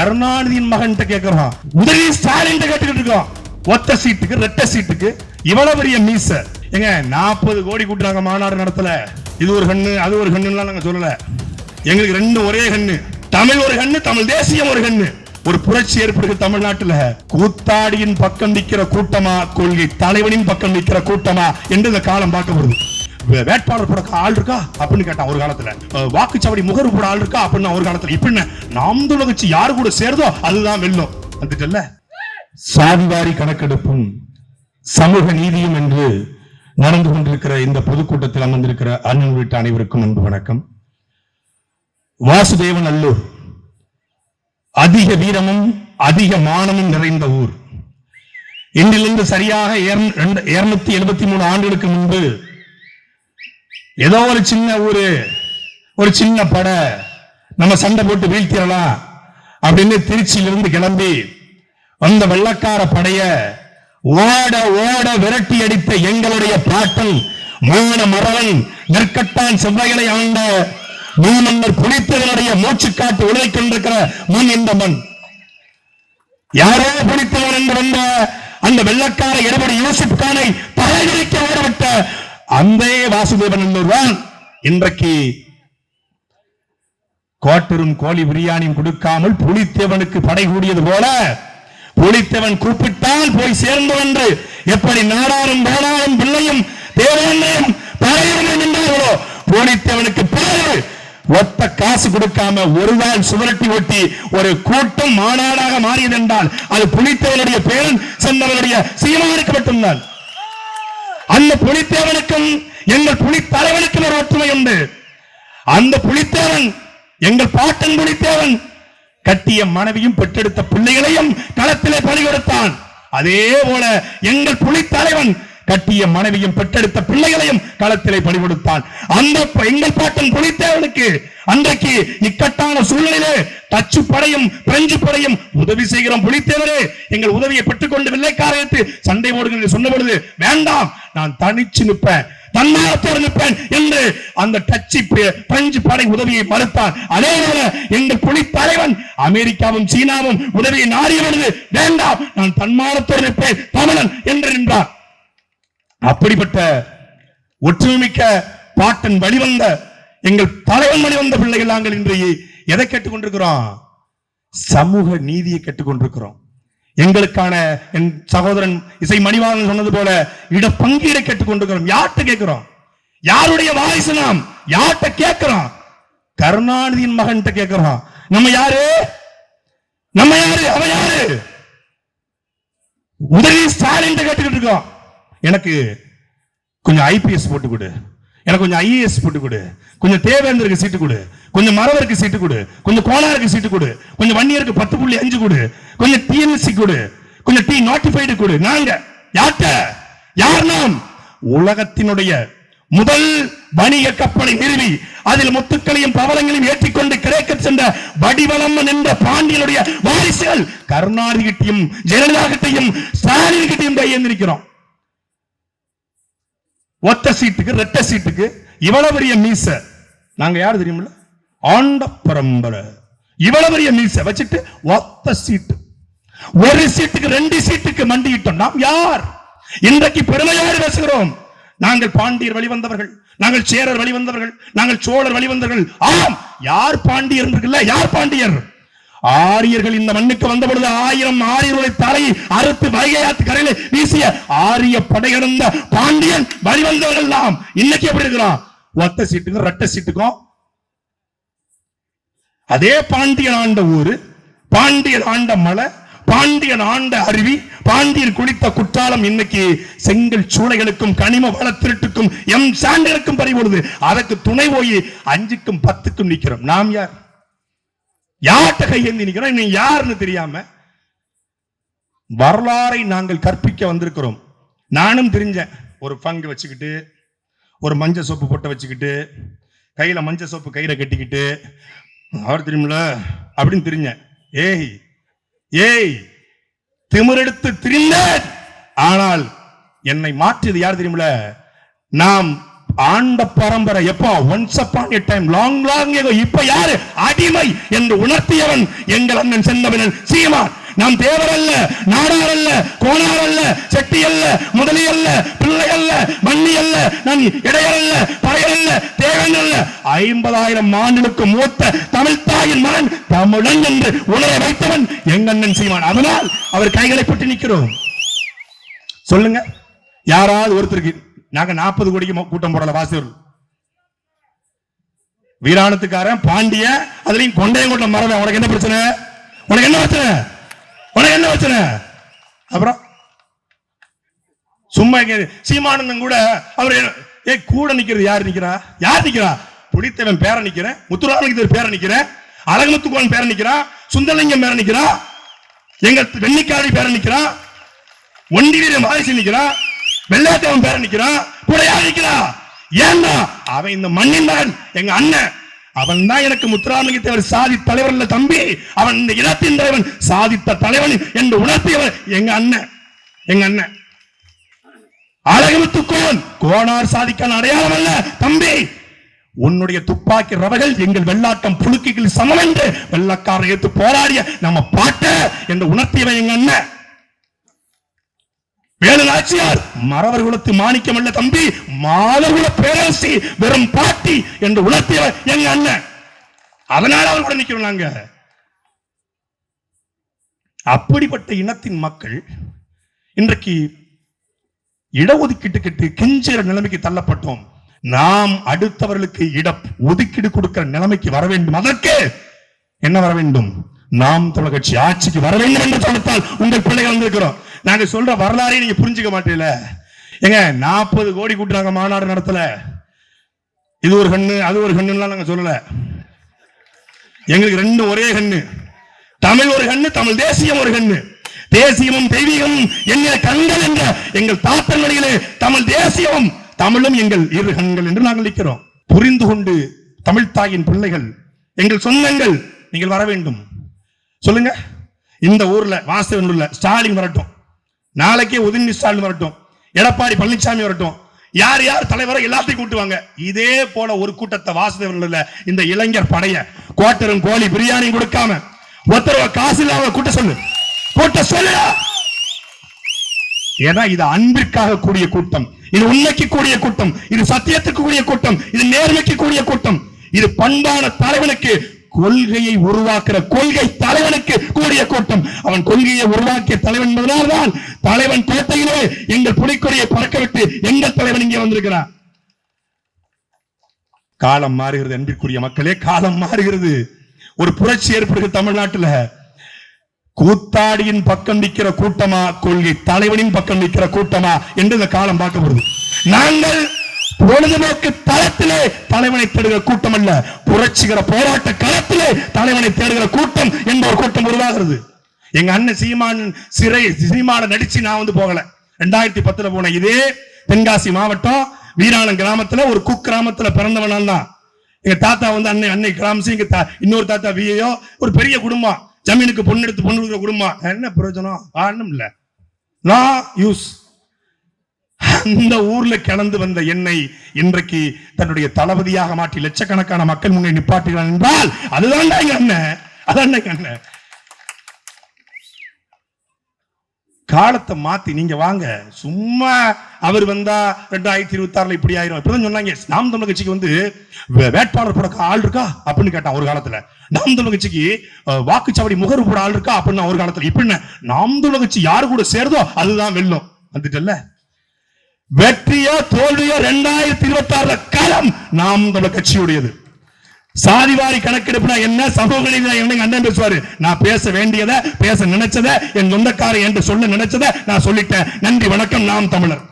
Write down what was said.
கருணாநிதியின் மகன் கேக்குறோம் உதவி ஸ்டாலின் கேட்டுக்கிட்டு இருக்கோம் ஒத்த சீட்டுக்கு ரெட்ட சீட்டுக்கு இவ்வளவு பெரிய மீச. எங்க நாற்பது கோடி கூட்டுறாங்க மாநாடு நடத்தல. இது ஒரு கண்ணு அது ஒரு கண்ணுலாம் நாங்க சொல்லல. எங்களுக்கு ரெண்டு ஒரே கண்ணு. தமிழ் ஒரு கண்ணு தமிழ் தேசியம் ஒரு கண்ணு. ஒரு புரட்சி ஏற்படுகிற தமிழ்நாட்டுல கூத்தாடியின் பக்கம் நிக்கிற கூட்டமா கொள்கை தலைவனின் பக்கம் நிற்கிற கூட்டமா என்று இந்த காலம் பார்க்கப்படுது. வேட்பாளர் போட ஆள் இருக்கா? அப்படின்னு கேட்டான் ஒரு காலத்துல. வாக்குச்சாவடி முகர் போட ஆள் இருக்கா? அப்படின்னு ஒரு காலத்துல. இப்ப நாம் கட்சி யாரு கூட சேருதோ அதுதான் வெல்லும். வந்துட்டல்ல? சாதிவாரி கணக்கெடுப்பும் சமூக நீதியும் என்று நடந்து கொண்டிருக்கிற இந்த பொதுக்கூட்டத்தில் அமர்ந்திருக்கிற அண்ணன் உள்ளிட்ட அனைவருக்கும் அன்பு வணக்கம். வாசுதேவன் அல்லூர். அதிக வீரமும் அதிக மானமும் நிறைந்த ஊர். இன்றிலிருந்து சரியாக இருநூத்தி எழுபத்தி மூணு ஆண்டுகளுக்கு முன்பு ஏதோ ஒரு சின்ன ஊரு ஒரு சின்ன படை நம்ம சண்டை போட்டு வீழ்த்திடலாம் அப்படின்னு திருச்சியிலிருந்து கிளம்பி வந்த வெள்ளக்கார படைய ஓட ஓட விரட்டி அடித்த எங்களுடைய பாட்டன் மான மரவன் நெற்கட்டான் செவ்வாய்களை ஆண்ட மூமன்னர் புலித்தவனுடைய மூச்சுக்காட்டு உழைக் கொண்டிருக்கிற முன் இந்த மண். யாரோ பிடித்தவன் என்று வந்த அந்த வெள்ளக்கார எடபடி யூசுப் கானை தலைவிரிக்க ஓடவிட்ட அந்த வாசுதேவன் என்பவர்தான் இன்றைக்கு கோட்டரும் கோழி பிரியாணியும் கொடுக்காமல் புலித்தேவனுக்கு படை கூடியது போல புலித்தேவன் கூப்பிட்டால் போய் சேர்ந்து என்று எப்படி நாடாரும் போனாலும் பிள்ளையும் தேவனையும் படையுடன் நின்றார்களோ? புலித்தேவனுக்கு பிறகு ஒத்த காசு கொடுக்காம ஒரு நாள் சுவரட்டி ஒட்டி ஒரு கூட்டம் மாநாடாக மாறியது என்றால் அது புலித்தேவனுடைய பேரன் சென்றவனுடைய சீமானுக்கு மட்டும்தான். அந்த புலித்தேவனுக்கும் எங்கள் புலி தலைவனுக்கும் ஒரு ஒற்றுமை உண்டு. அந்த புலித்தேவன் எங்கள் பாட்டன் புலித்தேவன் கட்டிய மனைவியும் பெற்றெடுத்த பிள்ளைகளையும் களத்திலே பலி கொடுத்தான் அதே போல எங்கள் புலி தலைவன் கட்டிய மனைவியும் பெற்றெடுத்த பிள்ளைகளையும் களத்திலே பலி கொடுத்தான் அந்த எங்கள் பாட்டன் புலித்தேவனுக்கு அன்றைக்கு இக்கட்டான சூழ்நிலையிலே டச்சு படையும் பிரெஞ்சு படையும் உதவி செய்கிறோம் புலித்தேவரே எங்கள் உதவியை பெற்றுக்கொண்டு வெள்ளைக்காரத்து சண்டை போடுங்கள் சொன்ன பொழுது வேண்டாம் நான் தனிச்சு நிற்பேன் தன்மானத்தோடு நிற்பேன் என்று அந்த டச்சு பிரெஞ்சு படை உதவியை மறுத்தான் அதே போல எங்கள் புலி தலைவன் அமெரிக்காவும் சீனாவும் உதவியை நாடிய பொழுது வேண்டாம் நான் தன்மானத்தோடு நிற்பேன் தமிழன் என்று நின்றார். அப்படிப்பட்ட ஒற்றுமைமிக்க பாட்டன் வழிவந்த எங்கள் பழைய வந்த பிள்ளைகள் நாங்கள் இன்றைய எதை கேட்டுக்கொண்டிருக்கிறோம்? சமூக நீதியை கேட்டுக்கொண்டிருக்கிறோம். எங்களுக்கான என் சகோதரன் இசை மணிவாளன் சொன்னது போல இட பங்கீடை கேட்டுக்கொண்டிருக்கிறோம். யார்கிட்ட கேட்கிறோம்? யாருடைய வாய்ஸ் நாம்? யார்கிட்ட கேட்கிறோம்? கருணாநிதியின் மகன்கிட்ட கேட்கிறோம். நம்ம யாரு? நம்ம யாரு? அவன் யாரு? உதவி ஸ்டாலின் கேட்டுக்கிட்டு இருக்கோம். எனக்கு கொஞ்சம் ஐபிஎஸ் போட்டு கொடு. எனக்கு கொஞ்சம் ஐஏஎஸ் போட்டு கொடு. கொஞ்சம் தேவேந்தருக்கு சீட்டு கொடு. கொஞ்சம் மரவருக்கு சீட்டு கொடு. கொஞ்சம் கோலாருக்கு சீட்டு கொடு. கொஞ்சம் வன்னியருக்கு பத்து புள்ளி அஞ்சு கொடு. கொஞ்சம் டிஎன்எஸ்சி கொடு. கொஞ்சம் டி நோட்டிஃபைடு கொடு. நாங்க யார்கிட்ட யார் நாம்? உலகத்தினுடைய முதல் வணிக கப்பலை நிறுவி அதில் முத்துக்களையும் பவளங்களையும் ஏற்றிக்கொண்டு கிரேக்க சென்ற வடிவளம் என்ற பாண்டியனுடைய வாரிசுகள் கருணாநிதி கிட்டையும் ஜெயலலிதா கிட்டையும் ஸ்டாலின் கிட்டையும் கையெழுந்திருக்கிறோம் ஒத்த சீட்டுக்கு ரெட்ட சீட்டுக்கு இவ்வளவு பெரிய மீச. நாங்க யாரு தெரியுமில்ல? ஆண்ட பரம்பரை. இவ்வளவு பெரிய மீச வச்சுட்டு ஒத்த சீட்டு. ஒரு சீட்டுக்கு ரெண்டு சீட்டுக்கு மண்டியிட்டோம். நாம் யார்? இன்றைக்கு பெருமையோடு பேசுகிறோம்? நாங்கள் பாண்டியர் வழிவந்தவர்கள் நாங்கள் சேரர் வழிவந்தவர்கள் நாங்கள் சோழர் வழிவந்தவர்கள். ஆம் யார் பாண்டியர் யார் பாண்டியர்? ஆரியர்கள் இந்த மண்ணுக்கு வந்த பொழுது ஆயிரம் ஆரியர்களை தலை அறுத்து வைகையாத்து கரையில வீசிய ஆரிய படையடைந்த பாண்டியன் வழிவந்தவர்கள் நாம் இன்னைக்கு எப்படி இருக்கிறான்? ஒத்த சீட்டுக்கும் ரெட்ட சீட்டுக்கும். அதே பாண்டியன் ஆண்ட ஊரு பாண்டியன் ஆண்ட மலை பாண்டியன் ஆண்ட அருவி பாண்டியன் குளித்த குற்றாலம் இன்னைக்கு செங்கல் சூளைகளுக்கும் கனிம வள திருட்டுக்கும் எம் சாண்டுகளுக்கும் பறிபொழுது அதற்கு துணை போய் அஞ்சுக்கும் பத்துக்கும் நிக்கிறோம். நாம் யார்? யார்கிட்ட கையேந்தி நிற்கிறோம் நீ யாருன்னு தெரியாம வரலாறை நாங்கள் கற்பிக்க வந்திருக்கிறோம். நானும் தெரிஞ்சேன். ஒரு பங்கு வச்சுக்கிட்டு ஒரு மஞ்சள் சோப்பு போட்டு வச்சுக்கிட்டு கையில் மஞ்சள் சோப்பு கையில் கட்டிக்கிட்டு அவர் தெரியுமில அப்படின்னு தெரிஞ்சேன். ஏய் ஏய் திமிரெடுத்து திரிந்தேன். ஆனால் என்னை மாற்றியது யார் தெரியுமில நாம் ஆண்ட பரம்பரை எப்போ? Once upon a time long long இப்ப யாரு? அடிமை என்று உணர்த்தியவன் எங்கள் அண்ணன் செந்தமிழன். சீமான் நாம் தேவர் அல்ல நாடார் அல்ல கோணார் அல்ல செட்டி அல்ல முதலி அல்ல பிள்ளை அல்ல மண்ணி அல்ல நான் இடையர் அல்ல பழையர் அல்ல தேவன் அல்ல. ஐம்பதாயிரம் ஆண்டுகளுக்கு மூத்த தமிழ் தாயின் மகன் தமிழன் என்று உணர வைத்தவன் எங்கண்ணன் சீமான். அதனால் அவர் கைகளை பற்றி நிற்கிறோம். சொல்லுங்க. யாராவது ஒருத்தருக்கு நாங்க நாற்பது கோடிக்கு கூட்டம் போடல வாசியர்கள் வீராணத்துக்காரன் பாண்டிய அதுலயும் கொண்டையங்கோட்டம் மறவன் உனக்கு என்ன பிரச்சனை? உனக்கு என்ன பிரச்சனை? உனக்கு என்ன பிரச்சனை? அப்புறம் சும்மா இங்க சீமானந்தன் கூட அவர் ஏ ஏய் கூட நிக்கிறது யார் நிக்கிறா? யார் நிக்கிறா? புலித்தேவன் பேர நிக்கிறேன் முத்துராமலிங்கத்தர் பேர நிக்கிறேன் அழகமுத்துக்கோன் பேர நிக்கிறான் சுந்தரலிங்கம் பேர நிக்கிறான் எங்க வெண்ணிக்காரி பேர நிக்கிறான் ஒண்டிவீரன் வாரிசு நிக்கிறான் வெள்ளாத்தவன் பேர நிக்கிறான் கூட யார் நிக்கிறா ஏன்னா அவன் இந்த மண்ணின் மகன் எங்க அண்ணன். அவன் தான் எனக்கு முத்துராமலிங்க தேவர் சாதி தலைவர் இல்ல தம்பி. அவன் இந்த இனத்தின் தலைவன் சாதித்த தலைவன் என்று உணர்த்தியவர் எங்க அண்ணன். எங்க அண்ணன். அழகுத்துக்கோன் கோனார் சாதிக்கான அடையாளம் அல்ல தம்பி. உன்னுடைய துப்பாக்கி ரவைகள் எங்கள் வெள்ளாட்டம் புழுக்கிகள் சமம் என்று வெள்ளக்காரர் எடுத்து போராடிய நம்ம பாட்ட என்று உணர்த்தியவன் எங்க அண்ணன். வேலு நாச்சியார் மறவர் குலத்து மாணிக்கம் அல்ல தம்பி மாதகுல பேரரசி வெறும் பாட்டி என்று உணர்த்தியவர் எங்க அண்ணன். அதனால அவர் கூட நிக்கிறோம் நாங்க. அப்படிப்பட்ட இனத்தின் மக்கள் இன்றைக்கு இடஒதுக்கீட்டு கிட்டு கெஞ்சுகிற நிலைமைக்கு தள்ளப்பட்டோம். நாம் அடுத்தவர்களுக்கு இட ஒதுக்கீடு கொடுக்கிற நிலைமைக்கு வர வேண்டும். அதற்கு என்ன வர வேண்டும்? நாம் தமிழக கட்சி ஆட்சிக்கு வர வேண்டும் என்று சொல்லத்தால் உங்கள் பிள்ளைகள் வந்திருக்கிறோம். நாங்க சொல்ற வரலாறையும் நீங்க புரிஞ்சுக்க மாட்டீங்கள ஏங்க நாற்பது கோடி கூட்டுறாங்க மாநாடு நடத்தல. இது ஒரு கண்ணு அது ஒரு கண்ணுலாம் நாங்க சொல்லல. எங்களுக்கு ரெண்டு ஒரே கண்ணு. தமிழ் ஒரு கண்ணு தமிழ் தேசியம் ஒரு கண்ணு. தேசியமும் தெய்வீகமும் எங்க கண்கள் என்ற எங்கள் தாத்தங்களிலே தமிழ் தேசியமும் தமிழும் எங்கள் இரு கண்கள் என்று நாங்கள் நிற்கிறோம். புரிந்து கொண்டு தமிழ் தாயின் பிள்ளைகள் எங்கள் சொந்தங்கள் நீங்கள் வர வேண்டும். சொல்லுங்க. இந்த ஊர்ல வாசல் ஸ்டாலின் வரட்டும். நாளைக்கே உதயநிதி ஸ்டாலின் வரட்டும் எடப்பாடி பழனிசாமி வரட்டும் யார் யார் தலைவரை எல்லாத்தையும் கூட்டுவாங்க இதே போல ஒரு கூட்டத்தை வாசுதேவர்கள் இந்த இளைஞர் படைய கோட்டரும் கோழி பிரியாணி கொடுக்காம ஒருத்தரவ காசு இல்லாம கூட்ட சொல்லு. கூட்ட சொல்லு. ஏன்னா இது அன்பிற்காக கூடிய கூட்டம் இது உண்மைக்கு கூடிய கூட்டம் இது சத்தியத்துக்கு கூடிய கூட்டம் இது நேர்மைக்கு கூடிய கூட்டம். இது பண்பான தலைவனுக்கு கொள்கையை உருவாக்குற கொள்கை தலைவனுக்கு கூடிய கூட்டம். அவன் கொள்கையை உருவாக்கிய தலைவன் என்பதனால்தான் தலைவன் கோட்டையிலே எங்கள் புலிக்கொடியை பறக்கவிட்டு எங்கள் தலைவன் இங்கே வந்திருக்கிறார். காலம் மாறுகிறது அன்பிற்குரிய மக்களே காலம் மாறுகிறது. ஒரு புரட்சி ஏற்படுகிறது தமிழ்நாட்டுல. கூத்தாடியின் பக்கம் நிற்கிற கூட்டமா கொள்கை தலைவனின் பக்கம் நிற்கிற கூட்டமா என்று இந்த காலம் பார்க்கப்படுது. நாங்கள் பொழுதுபோக்கு தளத்திலே தலைவனை தேடுகிற கூட்டம் அல்ல. புரட்சிகர போராட்ட களத்திலே தலைவனை தேடுகிற கூட்டம் என்ற ஒரு கூட்டம் உருவாகிறது. எங்க அண்ணன் சீமான் சிறை சீமான நடிச்சு நான் வந்து போகல. ரெண்டாயிரத்தி பத்துல போனேன் இதே தென்காசி மாவட்டம் வீராணம் கிராமத்துல ஒரு குக்கிராமத்துல பிறந்தவனான் தான். எங்க தாத்தா வந்து அன்னை அன்னை கிராமசி எங்க தா- இன்னொரு தாத்தா விஏயோ ஒரு பெரிய குடும்பம். ஜமீனுக்கு பொண்ணு எடுத்து பொண்ணு கொடுக்குற குடும்பம். என்ன பிரயோஜனம்? ஆனும் இல்ல நான் யூஸ் அந்த ஊர்ல கிளந்து வந்த என்னை இன்றைக்கு தன்னுடைய தளபதியாக மாற்றி லட்சக்கணக்கான மக்கள் முன்னே நிப்பாட்டுகிறான் என்றால் அதுதான் எங்க அண்ணன் அதான் எங்க அண்ணன் காலத்தை மாத்தி நீங்க வாங்க. சும்மா அவர் வந்தா ரெண்டாயிரத்தி இருபத்தி ஆறுல இப்படி ஆயிரும். இப்படிதான் சொன்னாங்க. நாம் தமிழ் கட்சிக்கு வந்து வே- வேட்பாளர் போட ஆள் இருக்கா? அப்படின்னு கேட்டான் ஒரு காலத்துல. நாம் தமிழ் கட்சிக்கு வாக்குச்சாவடி முகர்வு போட ஆள் இருக்கா? அப்படின்னு ஒரு காலத்துல. இப்படின்னு நாம் தமிழ் கட்சி யாரு கூட சேருதோ அதுதான் வெல்லும். வந்துட்டல்ல? வெற்றியோ தோல்வியோ ரெண்டாயிரத்தி இருபத்தி ஆறுல களம் நாம் நம்ம கட்சியுடையது. சாதிவாரி கணக்கெடுப்புனா என்ன? சமூக நீதி என்ன அண்ணன் பேசுவாரு. நான் பேச வேண்டியதை பேச நினைச்சதை என் சொந்தக்காரன் என்று சொல்ல நினைச்சதை நான் சொல்லிட்டேன். நன்றி வணக்கம். நாம் தமிழர்.